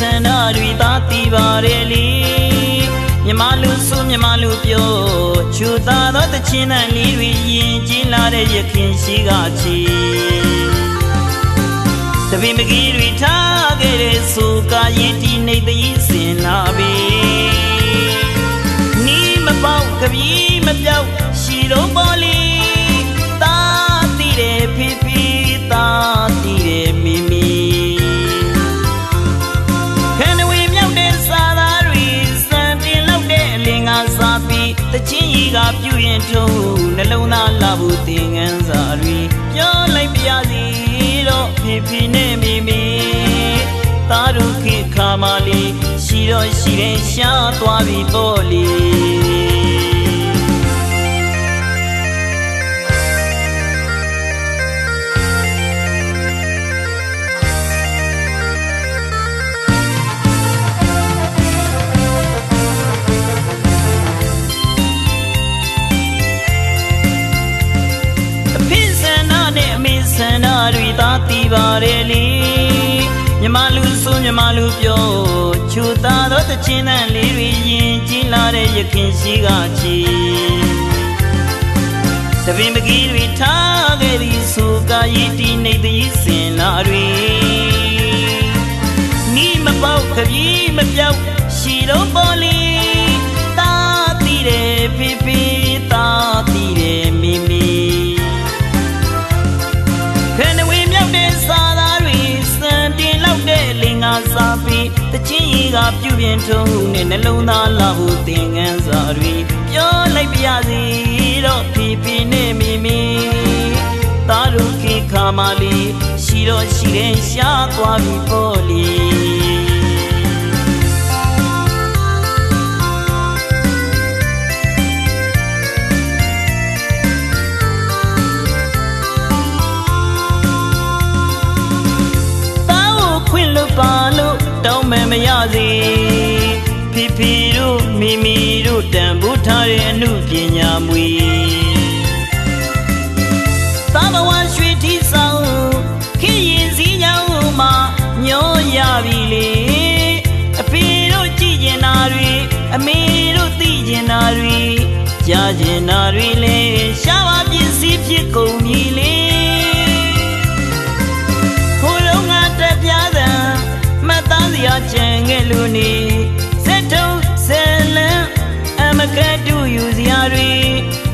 ဆန္ဒတွေသာတည်ပါတယ်လေမြမလူစုမြမလူပြောချူသာသောတခြင်းနဲ့လေးတွေယဉ်ကျေးလာတဲ့ရခင်ရှိကချီတပင်မကြီးတွေထားခဲ့တဲ့ဆိုကာရင်တီနေသီးစင်လာပြီနီးမပေါက်ကပြေးမပြောက်ရှီတော့ ထုံးနှလုံးသားလာဖို့သင်ငန်းစာတွေပြောလိုက်ပြစီတော့ဖိဖိနဲ့မိမိသာရုခေခါမလေးရှိတော့ရှိတယ်ရှားသွားပြီပေါ့လေ လူဆိုမြမလူပြောချူသာသောတချင်းတန်လေးတွေရင်ကျင်းလာတဲ့ရခင်ရှိကချီတပင်ပကြီးတွေထားခဲ့သည်ဆိုကာရည်တီနေသည်စင်လာတွေနီးမပေါက်ခပြီးမပြောက်ရှိတော့ပေါ်လီ ချင်းကြီးကပြုပြင်ထုံးနဲ့နှလုံးသားလာဖို့သင်ငန်းစာတွေပြောလိုက်ပြစီတော့ဖြည်းဖြည်းနဲ့မိမိသာရုခေခါမလီရှိတော့ရှိတယ်ရှားသွားပြီပေါ့လေ မိမိတို့တန်ဖိုးထားတဲ့အမှုပညာမွေသာဘဝရွှေထီဆောင်ခေရင်စည်းကြောင်းမှာညောရပြီလေအဖေတို့ကြည်ကျင်တာတွေအမေတို့သိကျင်တာတွေကြားကျင်တာတွေလေရှားပါပစ္စည်းဖြစ်ကုန်ပြီလေရာချင်ခဲ့လူနေစက်ထုံးဆယ်လန်းအ မကတူယူစရာတွေ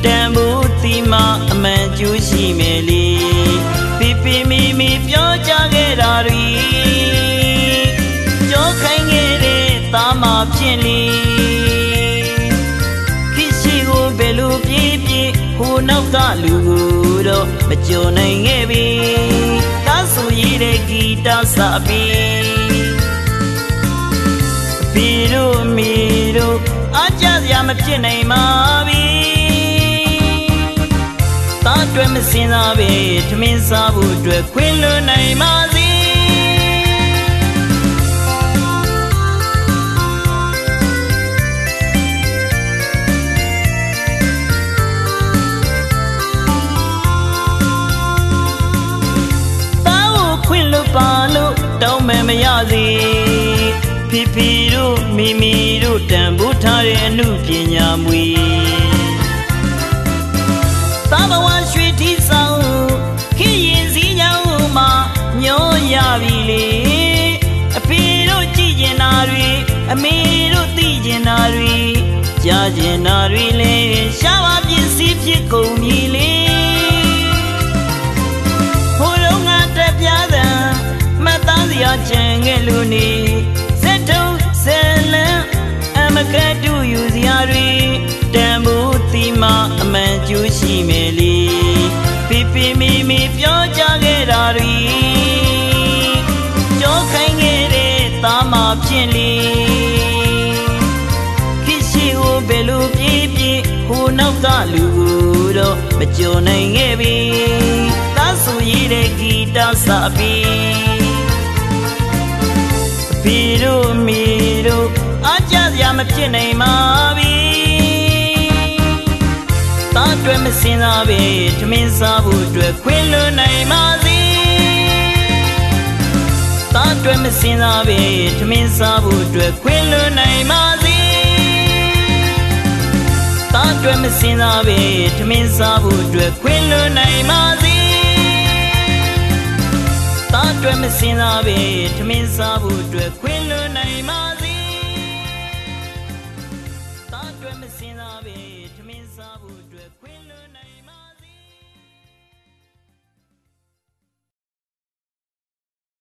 တန်ဖို့တီမအမှန်ကျူးရှိမယ်လေပြပြမီမီပြောကြခဲ့တာတွေကြောခိုင်းခဲ့တဲ့သားမဖြစ်လေခိရှိကိုဘယ်လိုပြေးပြေးဟိုနောက်ကလူကိုတော့မကြုံနိုင်ခဲ့ပြီကားဆူရည်တဲ့ဂီတစာပြီး ရာမဖြစ်နိုင်ပါပြီသားတွေမစင်စားပဲထမင်းစားဖို့အတွက်ခွင့်လွှတ်နိုင်ပါစေပါလို့တောင်းမယ်မရစေဖီဖီတို့မိမိတို့တန်ဖိုးထားတဲ့အမှု ပညာမွေသာဘဝရွှေထီဆောင်ခေရင်စည်းကြောင်းမှာညောရပြီလေအဖေတို့ကြည်ကျင်တာတွေအမေတို့သိကျင်တာတွေကြားကျင်တာတွေလေရှားပါပစ္စည်းဖြစ်ကုန်ပြီလေဟိုလုံးကတပြားသံမသားစရာချင်ခဲ့လို့နေ ကတူယူစရာတွေတန်ဖို့တီမအမှန်ကျူးရှိမယ်လေပြပြမီမီပြောကြခဲ့တာတွေကြောခိုင်းခဲ့တဲ့သားမဖြစ်လေခိရှိကိုဘယ်လိုပြေးပြေးဟိုနောက်ကလူကိုတော့မကြုံနိုင်ခဲ့ပြီသားဆူရည်တဲ့ဂီတစာပြီးဖီတို့မီတို့အကြစ ရာမဖြစ်နိုင်ပါပြီသားတွေမစင်စားပဲထမင်းစားဖို့အတွက်ခွင့်လွှတ်နိုင်ပါစေသားတွေမစင်စားပဲထမင်းစားဖို့အတွက်ခွင့်လွှတ်နိုင်ပါစေသသားအတွက်မစင်စားပဲထမင်းစားဖို့အတွက်ခွင့်လွှတ်နိုင်ပါစေသားအတွက်မစင်စားပဲထမင်းစားဖို့အတွက်ခွင့်လွှတ်နိုင်ပါ စဉ်းစားပဲထမင်းစားဖို့အတွက်